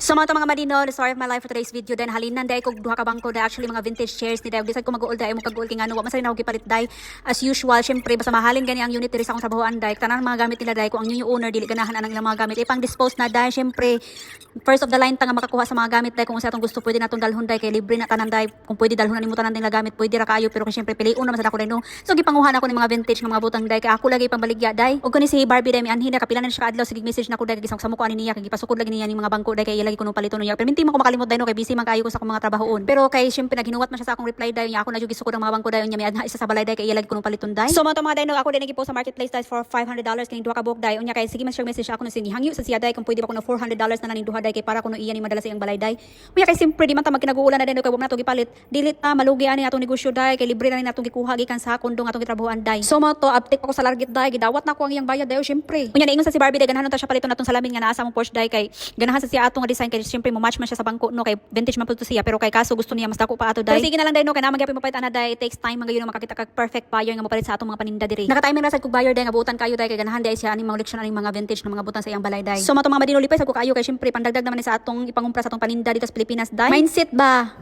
So mga mga madino, the story of my life for today's video then halinan dai ko duha ka bangko dai actually mga vintage chairs ni dai decide ko mag-uol dai mo kag-uol kay wa man ako gipalit dai as usual syempre basta mahalin gani ang unit diri sa akong trabahoan dai tanan mga gamit nila dai ko ang new owner dili ganahan anang ilang mga gamit. Ipang dispose na dai syempre first of the line ta nga makakuha sa mga gamit dai kung sa atong gusto pwede natong dalhon dai kay libre na tanan dai kung pwede dalhon na nimo tanan ding gamit pwede ra kayo pero kung syempre piliun naman sa ako no. So gipanguhan ako ni mga vintage nga mga butang dai kay ako lagi pambaligya dai ug kani si Barbie dai mi anhin na kapila na siya adlaw sige message na ko dai gisang sa muko ani niya kay gipasukod lagi niya ni mga bangko dai kay ilagi ko no palito niya pero minti man ko makalimot no kay busy man kayo ko sa akong mga trabahoon. Pero kay syempre naghinuwat man siya sa akong reply dai niya ako na jud gisukod ang mga bangko dai niya adha isa sa balay dai kay ilagi ko no paliton dai so mga to mga no ako dai nagipost sa marketplace dai for 500 dollars kay duha ka book dai unya kay sige man siya message ako no sige hangyo sa siya dai kung pwede ba ko no 400 dollars na naning duha dai kay para ko no iya ni madala sa iyang balay dai unya kay syempre di man ta magkinaguulan na no kay wa man nato gipalit dilit ta malugi ani atong negosyo dai kay libre na ni natong gikuha gikan sa kondong atong gitrabahoan dai so mga to update pa ko sa largit dai gidawat na ko ang iyang bayad dai syempre. Unya naingon sa si Barbie dai ganahan ta siya paliton natong salamin nga naa sa mong Porsche dai kay ganahan sa siya atong nga design kay syempre mo match man siya sa bangko no kay vintage man pud siya pero kay kaso gusto niya mas dako pa ato dai pero sige na lang dai no kay na magyapon mo palit ana dai it takes time man gayon makakita kag perfect buyer nga mapalit sa atong mga paninda diri. Naka-timing ra sad kog buyer dai nga buutan kayo dai kay ganahan dai siya ani mga leksyon ani mga vintage na mga butan sa iyang balay dai so mato mga madino lipay sad ko kayo kay syempre pandagdag naman sa atong ipangumpra sa atong paninda dito sa Pilipinas dai mindset ba